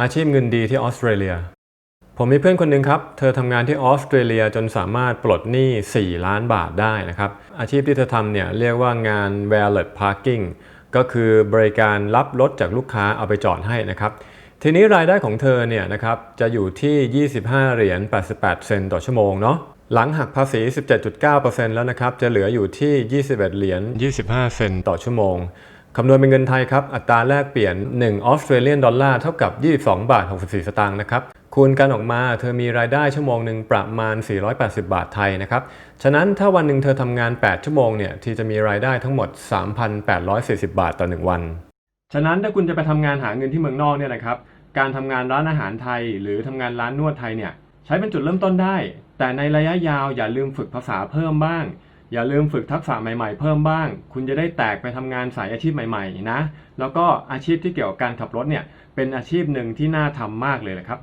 อาชีพเงินดีที่ออสเตรเลีย ผมมีเพื่อนคนหนึ่งครับ เธอทำงานที่ออสเตรเลียจนสามารถปลดหนี้ 4 ล้านบาทได้นะครับ อาชีพที่เธอทำเนี่ยเรียกว่างาน valet parking ก็คือบริการรับรถจากลูกค้าเอาไปจอดให้นะครับ ทีนี้รายได้ของเธอเนี่ยนะครับจะอยู่ที่ 25 เหรียญ 88 เซนต์ต่อชั่วโมงเนาะหลังหักภาษี 17.9%แล้วนะครับ จะเหลืออยู่ที่ 21 เหรียญ 25 เซนต์ต่อชั่วโมง คำนวณเป็นเงินไทยครับ อัตราแลกเปลี่ยน 1ออสเตรเลียนดอลลาร์เท่ากับ 22 บาท 64 สตางค์นะครับ คูณกันออกมาเธอมีรายได้ชั่วโมงหนึ่งประมาณ 480 บาทไทยนะครับ ฉะนั้นถ้าวันหนึ่งเธอทำงาน 8 ชั่วโมงเนี่ยที่จะมีรายได้ทั้งหมด 3,840 บาทต่อ 1 วัน ฉะนั้นถ้าคุณจะไปทำงานหาเงินที่เมืองนอกเนี่ยนะครับ การทำงานร้านอาหารไทย หรือทำงานร้านนวดไทยเนี่ยใช้เป็นจุดเริ่มต้นได้ แต่ในระยะยาวอย่าลืมฝึกภาษาเพิ่มบ้าง อย่าลืมฝึกทักษะใหม่ๆ เพิ่มบ้าง คุณจะได้แตกไปทำงานสายอาชีพใหม่ๆนะ แล้วก็อาชีพที่เกี่ยวกับการขับรถเนี่ย เป็นอาชีพหนึ่งที่น่าทำมากเลยละครับ